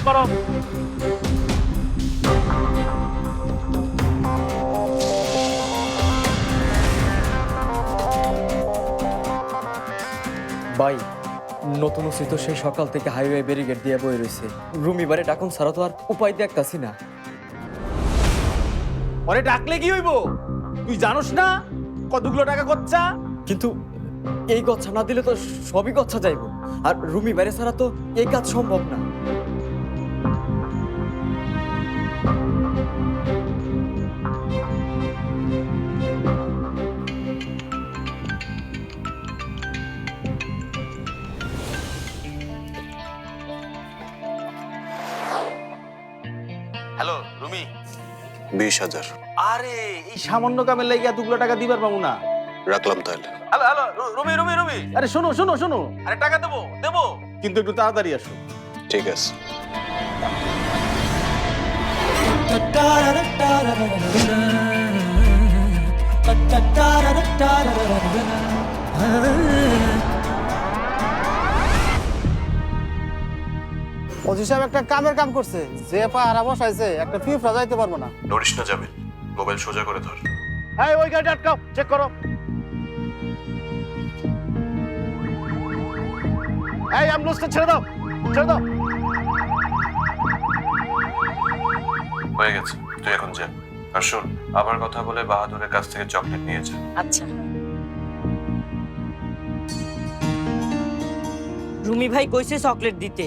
Check করো ভাই নতুন ওসি তো সেই সকাল থেকে হাইওয়ে ব্যারিকেড দিয়ে বয়ে রয়েছে রুমি বারে ডাকুন ছাড়া তো আর উপায় দেখতাছি না। ওরে ডাকলে কি হইব? তুই জানোস না কতগুলো টাকা খরচা কিন্তু এই গচ্ছা না দিলে তো সবই গচ্ছা যাইব। আর রুমি বাইরে ছাড়া তো এই কাজ সম্ভব না। হ্যালো রুমি। বিশ হাজার। আরে এই সামান্য কামের লাগে এতগুলো টাকা দিবার পাবো না। রাখলাম তাহলে। Hello hello Rumi Rumi Rumi. আরে শোনো শোনো শোনো। আরে টাকা দেবো দেবো। কিন্তু একটু তাড়াতাড়ি আসো। ঠিক আছে। অজি সাহেব একটা কামের কাম করছে। যে পাহারা বসাইছে একটা ফিফরা যাইতে পারব না। নড়িস না যাবেন মোবাইল সোজা করে ধর। এই ওই গাড়িটা আটকাও চেক করো। এই অ্যাম্বুলেন্সটা ছেড়ে দাও ছেড়ে দাও। হয়ে গেছে তুই এখন যা। আর শোন আবার কথা বলে বাহাদুরের কাছ থেকে চকলেট নিয়ে যা। আচ্ছা। রুমি ভাই কইছে চকলেট দিতে।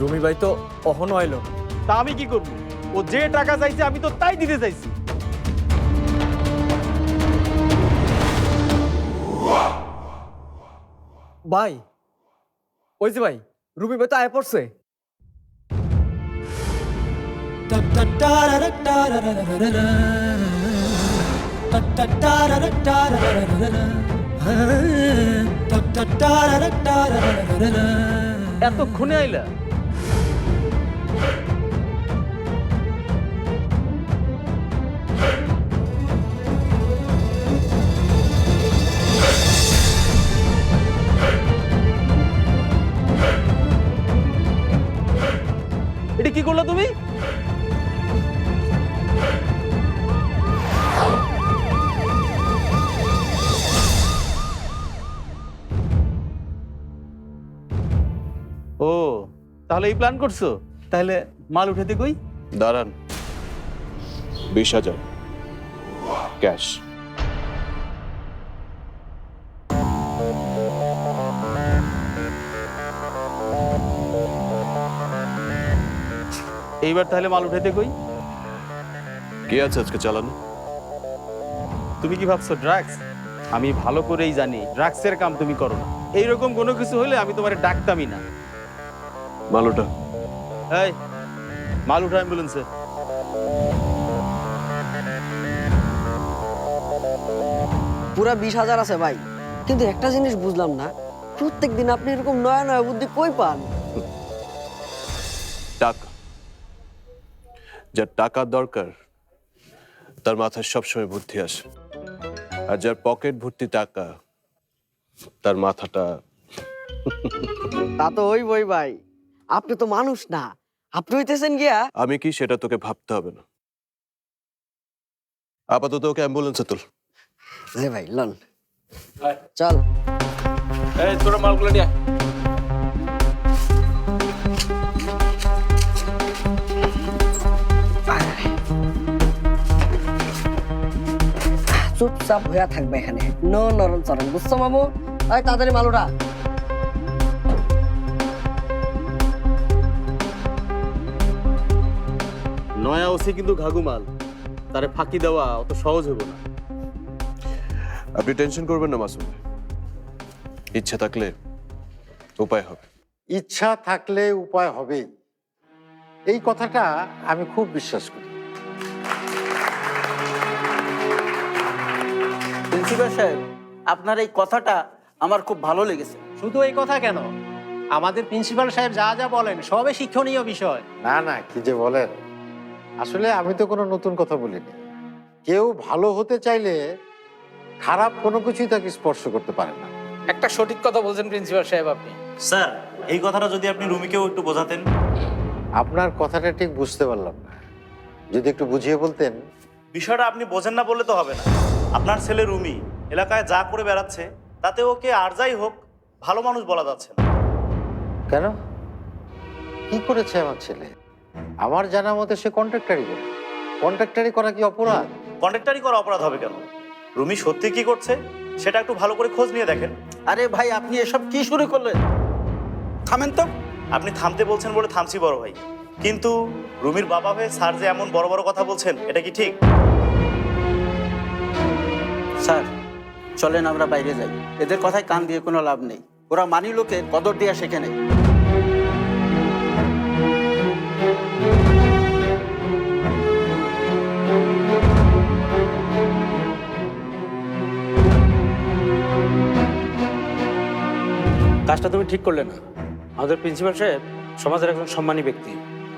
রুমি ভাই তো অহনো আইলো তা আমি কি করব? ও যে টাকা চাইছে আমি তো তাই দিতে চাইছি। ভাই ওই যে ভাই রুমি ভাই তো আয় পড়ছে। এতক্ষণে আইলা? ও তাহলে এই প্ল্যান করছ? তাহলে মাল উঠাতে কই? দাঁড়ান। বিশ হাজার। ক্যাশ। এইবার তাহলে মাল উঠাতে কই? কি আছে আজকে চালানো? তুমি কি ভাবছ ড্রাগস? আমি ভালো করেই জানি ড্রাগসের কাম তুমি করো না। এইরকম কোনো কিছু হলে আমি তোমার ডাকতামই না। মালোটা। এই মাল উঠা অ্যাম্বুলেন্সে। পুরা বিশ হাজার আছে ভাই। কিন্তু একটা জিনিস বুঝলাম না প্রত্যেক দিন আপনি এরকম নয়া নয়া বুদ্ধি কই পান? টাকা। যার টাকা দরকার তার মাথায় সবসময় বুদ্ধি আসে। আর যার পকেট ভর্তি টাকা তার মাথাটা তা তো ওই বই ভাই। আপনি তো মানুষ না। আপনি হইতেছেন গিয়া আমি কি সেটা তোকে ভাবতে হবে না। আপাতত ওকে অ্যাম্বুলেন্সে তোল। যে ভাই লন। চল। এই তোরা মালগুলো নিয়ে চুপচাপ হইয়া থাকবে এখানে। নো নরম চরম। বুঝছ মামু? এই তাড়াতাড়ি মালুটা। নয়া ওসি কিন্তু ঘাগুমাল তারে ফাঁকি দেওয়া অত সহজ হবে না। আপনি টেনশন করবেন না মাসুম ইচ্ছা থাকলে উপায় হবে। ইচ্ছা থাকলে উপায় হবেই এই কথাটা আমি খুব বিশ্বাস করি। প্রিন্সিপাল সাহেব আপনার এই কথাটা আমার খুব ভালো লেগেছে। শুধু এই কথা কেন? আমাদের প্রিন্সিপাল সাহেব যা যা বলেন সবে শিক্ষণীয় বিষয়। না না কি যে বলেন। আসলে আমি তো কোনো নতুন কথা বলিনি। কেউ ভালো হতে চাইলে খারাপ কোনো কিছুই তাকে স্পর্শ করতে পারে না। একটা সঠিক কথা বলছেন প্রিন্সিপাল সাহেব আপনি। স্যার এই কথাটা যদি আপনি রুমিকেও একটু বোঝাতেন। আপনার কথাটা ঠিক বুঝতে পারলাম না। যদি একটু বুঝিয়ে বলতেন। বিষয়টা আপনি বোঝেন না বললে তো হবে না। আপনার ছেলে রুমি এলাকায় যা করে বেড়াচ্ছে তাতে ওকে আর যাই হোক ভালো মানুষ বলা যাচ্ছে না। কেন? কি করেছে আমার ছেলে? আমার জানা মতে সে কন্ট্রাক্টারি করে। কন্ট্রাক্টারি করা কি অপরাধ? কন্ট্রাক্টারি করা অপরাধ হবে কেন? রুমি সত্যি কি করছে? সেটা একটু ভালো করে খোঁজ নিয়ে দেখেন। আরে ভাই আপনি এসব কি শুরু করলেন? থামেন তো। আপনি থামতে বলছেন বলে থামছি বড় ভাই। কিন্তু রুমির বাবা হয়ে স্যার যে এমন বড় বড় কথা বলছেন এটা কি ঠিক? স্যার চলেন আমরা বাইরে যাই। এদের কথায় কান দিয়ে কোনো লাভ নেই। ওরা মানি লোকে কদর দেওয়া শেখে নেই কাজটা তুমি ঠিক করলে না আমাদের প্রিন্সিপাল সাহেব সমাজের একজন সম্মানী ব্যক্তি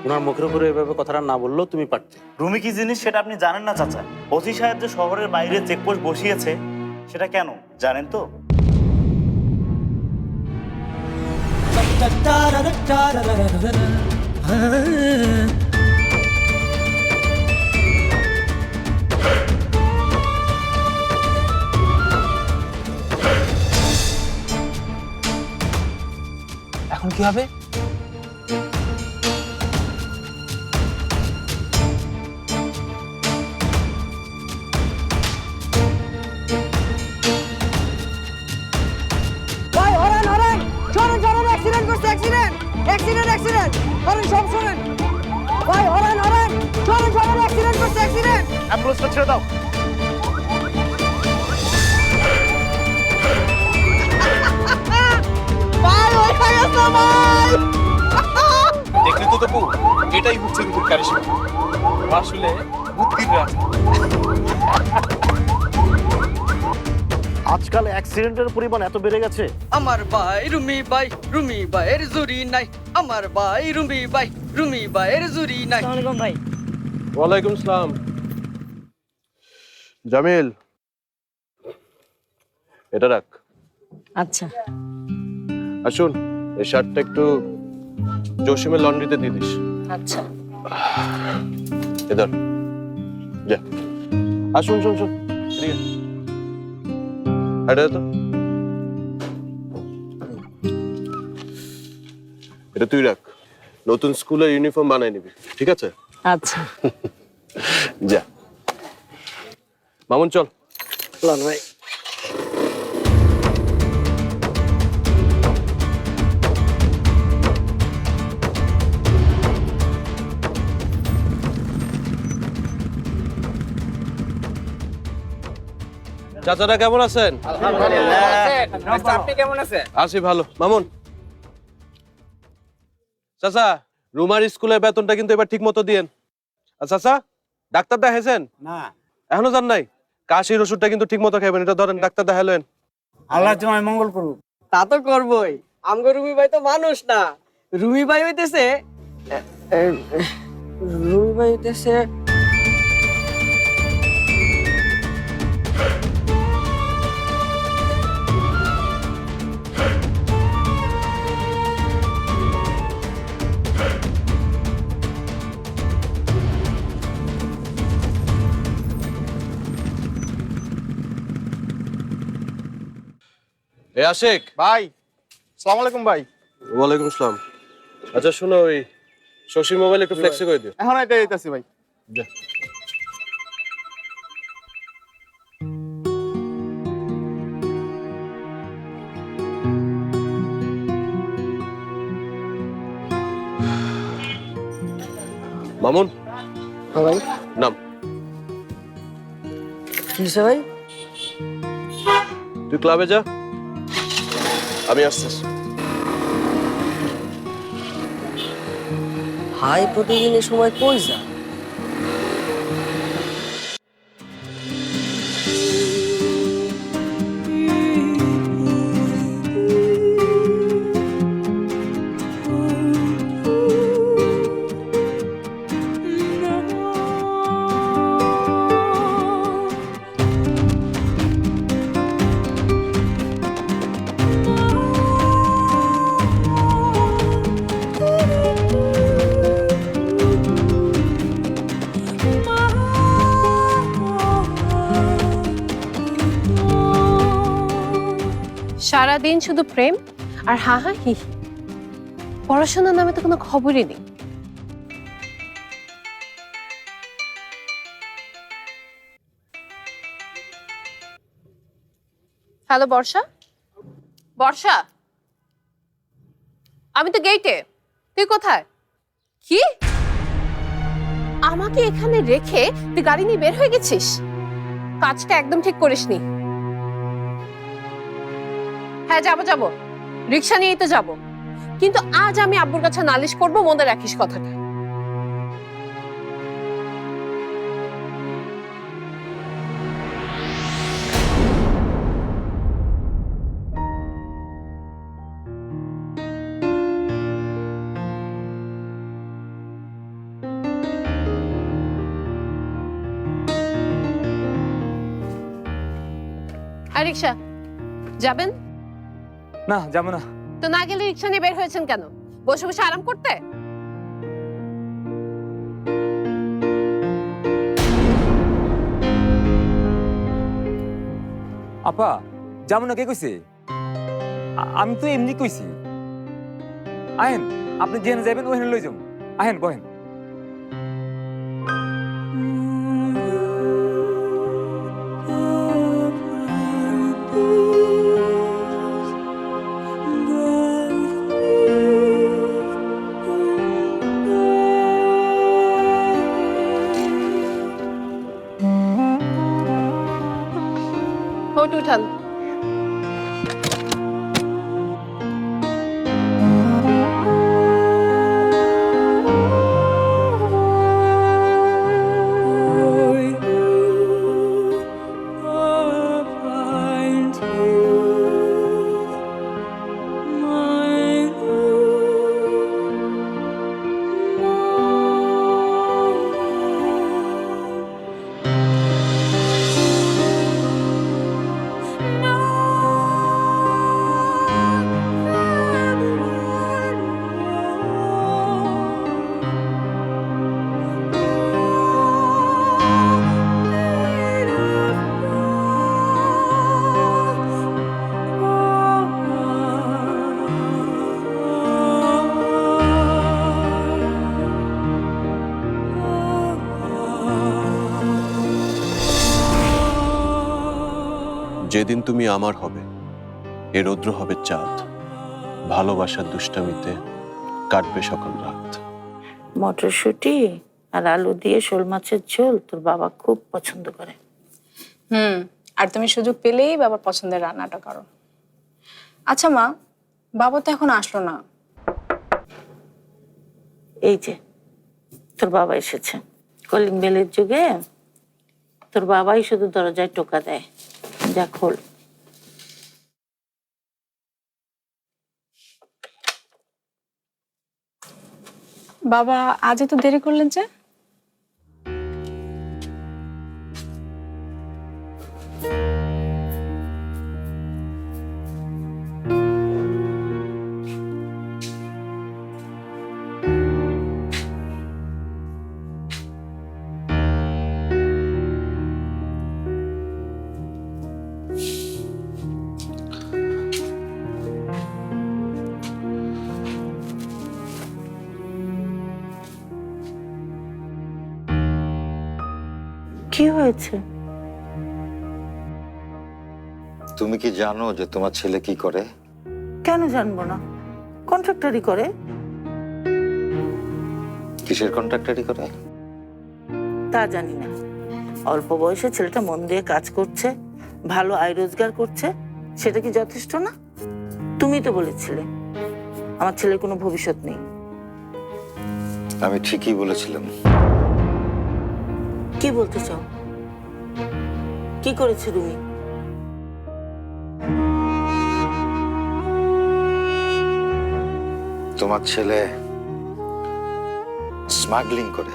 ওনার মুখের উপরে এভাবে কথাটা না বললেও তুমি পারতে রুমি কি জিনিস সেটা আপনি জানেন না চাচা ওসি সাহেব যে শহরের বাইরে চেকপোস্ট বসিয়েছে সেটা কেন জানেন তো এখন কি হবে কারিশমা আসলে বুদ্ধির রাজ। আজকাল অ্যাক্সিডেন্টের পরিমাণ এত বেড়ে গেছে। আমার ভাই রুমি ভাই রুমি ভাইয়ের জুরি নাই। আমার ভাই রুমি ভাই রুমি ভাইয়ের জুরি নাই। আসসালামু আলাইকুম ভাই। ওয়ালাইকুম সালাম। জামিল এটা রাখ। আচ্ছা। আসুন এই শার্টটা একটু জসিমের লন্ড্রিতে দিয়ে দিস। আচ্ছা। এদার যা। আসুন শুন শুন এদিকে। এটা তো। এটা তুই রাখ। নতুন স্কুলের ইউনিফর্ম বানাই নিবি। ঠিক আছে? আচ্ছা। যা। মামুন চল ভাই। চাচারা কেমন আছেন? আপনি কেমন আছেন? আছি ভালো। মামুন। চাচা রুমার স্কুলের বেতনটা কিন্তু এবার ঠিক মতো দিয়েন। আর চাচা ডাক্তার দেখাইছেন? না। এখনও যান নাই? কাশির ওষুধটা কিন্তু ঠিক মতো খাবেন এটা ধরেন ডাক্তার দেখালেন আল্লাহ তোমায় মঙ্গল করুক। তা তো করবই। আমগো রুমি ভাই তো মানুষ না। রুমি ভাই হইতেছে রুমি ভাই হইতেছে এ আশেক। ভাই সালাম আলাইকুম ভাই। ওয়ালাইকুম আসসালাম। আচ্ছা শোনো ওই শশীর মোবাইল একটু ফ্লেক্সি করে দিও। এখন এটা দিতেছি ভাই। যা। মামুন ভাই। নাম। কিসে ভাই? তুই ক্লাবে যা। আমি আসছি। হাই প্রতিদিন এ সময় কই যা সারাদিন শুধু প্রেম আর হা হা হি হি। পড়াশোনার নামে তো কোনো খবরই নেই। হ্যালো, বর্ষা? বর্ষা? আমি তো গেইটে তুই কোথায়? কি? আমাকে এখানে রেখে তুই গাড়ি নিয়ে বের হয়ে গেছিস? কাজটা একদম ঠিক করিসনি। হ্যাঁ যাব যাব। রিক্সা নিয়েই তো যাব। কিন্তু আজ আমি আব্বুর কাছে নালিশ করব, মনে রাখিস কথাটা। আর রিক্সা। যাবেন? না যাব না। তো না গেলে রিক্সা নিয়ে বের হয়েছেন কেন? বসে বসে আরাম করতে? আপা যাব না কে কইছে? আমি তো এমনি কইছি। আহেন আপনি যেখানে যাবেন ওখানে লই যাব। আহেন বহেন। hôn thu thần যেদিন তুমি আমার হবে এ রৌদ্র হবে চাঁদ। ভালোবাসার দুষ্টামিতে কাটবে সকল রাত। মটরশুঁটি আর আলু দিয়ে শোল মাছের ঝোল তোর বাবা খুব পছন্দ করে। হুম আর তুমি সুযোগ পেলেই বাবার পছন্দের রান্নাটা করো। আচ্ছা মা বাবা তো এখন আসলো না। এই যে তোর বাবা এসেছে। কলিং বেলের যুগে তোর বাবাই শুধু দরজায় টোকা দেয়। যা খোল বাবা আজ এত দেরি করলেন যে? কি হয়েছে? তুমি কি জানো যে তোমার ছেলে কি করে? কেন জানব না? কন্ট্রাক্টরি করে। কিসের কন্ট্রাক্টারি করে? তা জানি না। অল্প বয়সে ছেলেটা মন দিয়ে কাজ করছে ভালো আয় রোজগার করছে সেটা কি যথেষ্ট না? তুমি তো বলেছিলে আমার ছেলের কোনো ভবিষ্যৎ নেই। আমি ঠিকই বলেছিলাম। কি বলতে চাও? কি করেছে তুমি? তোমার ছেলে স্মাগলিং করে।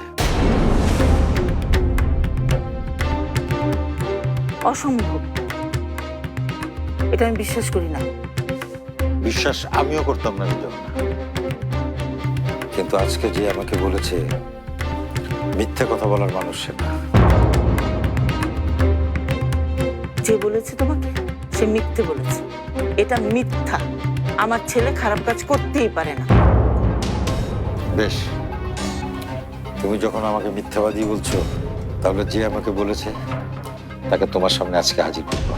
অসম্ভব। এটা আমি বিশ্বাস করি না। বিশ্বাস আমিও করতাম না কিন্তু আজকে যে আমাকে বলেছে মিথ্যে কথা বলার মানুষ সে না। যে বলেছে তোমাকে সে মিথ্যে বলেছে। এটা মিথ্যা। আমার ছেলে খারাপ কাজ করতেই পারে না। বেশ। তুমি যখন আমাকে মিথ্যাবাদী বলছো তাহলে যে আমাকে বলেছে তাকে তোমার সামনে আজকে হাজির করব।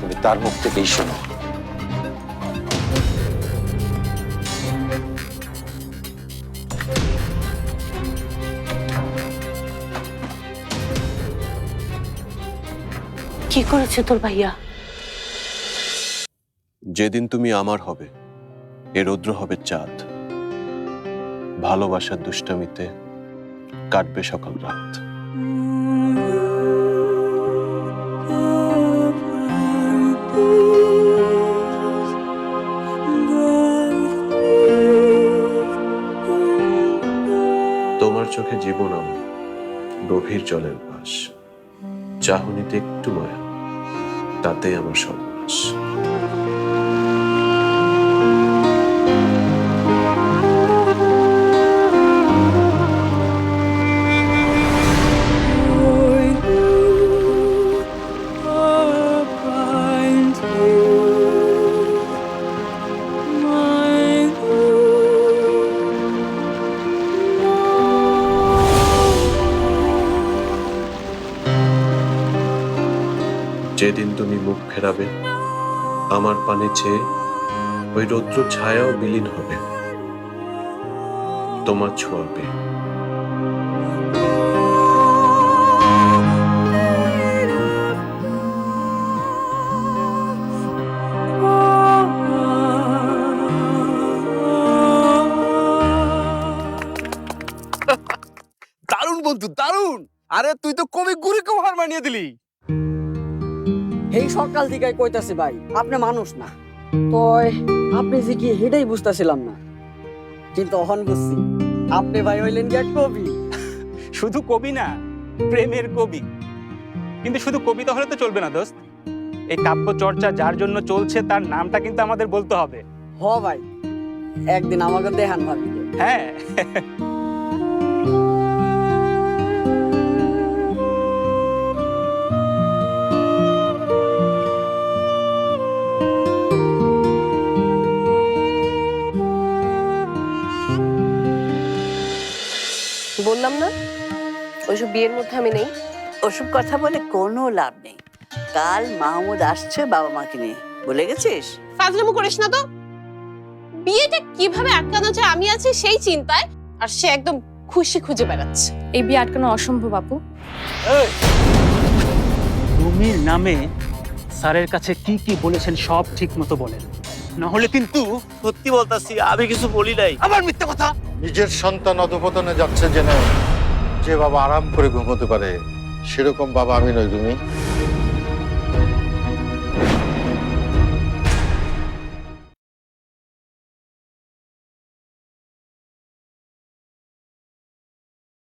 তুমি তার মুখ থেকেই শোনো। করেছে তোর ভাইয়া? যেদিন তুমি আমার হবে, এ রৌদ্র হবে চাঁদ। ভালোবাসার দুষ্টামিতে কাটবে সকাল রাত। তোমার চোখে জীবন আমার গভীর জলের বাস। চাহনিতে একটু মায়া। তাতেই আমার সর্বনাশ। পানে চেয়ে ওই রৌদ্র ছায়াও বিলীন হবে। তোমার ছোঁয়াবে দারুণ বন্ধু, দারুণ। আরে তুই তো কবি গুড়ি কম হার মানিয়ে দিলি। এই সকাল থেকে কইতাছি ভাই আপনি মানুষ না। তো আপনি যে কি হেডেই বুঝতেছিলাম না। কিন্তু অহন বুঝছি আপনি ভাই হইলেন কি কবি। শুধু কবি না প্রেমের কবি। কিন্তু শুধু কবিতা হলে তো চলবে না দোস্ত। এই কাব্য চর্চা যার জন্য চলছে তার নামটা কিন্তু আমাদের বলতে হবে। হ ভাই একদিন আমাকে দেখান ভাবি হ্যাঁ। বিয়ের মধ্যে আমি নেই। ওসব কথা বলে কোনো লাভ নেই। কাল মাহমুদ আসছে বাবা মাকে নিয়ে। বলে গেছিস? ফাজলামো করিস না তো। বিয়েটা কীভাবে আটকানো যায় আমি আছি সেই চিন্তায় আর সে একদম খুশি খুঁজে বেড়াচ্ছে। এই বিয়ে আটকানো অসম্ভব আপু। রুমির নামে স্যারের কাছে কি কি বলেছেন সব ঠিক মতো বলেন। না হলে কিন্তু সত্যি বলতাছি আমি কিছু বলি নাই। আবার মিথ্যা কথা? নিজের সন্তান অধপতনে যাচ্ছে জেনে যে বাবা আরাম করে ঘুমোতে পারে সেরকম বাবা আমি নই তুমি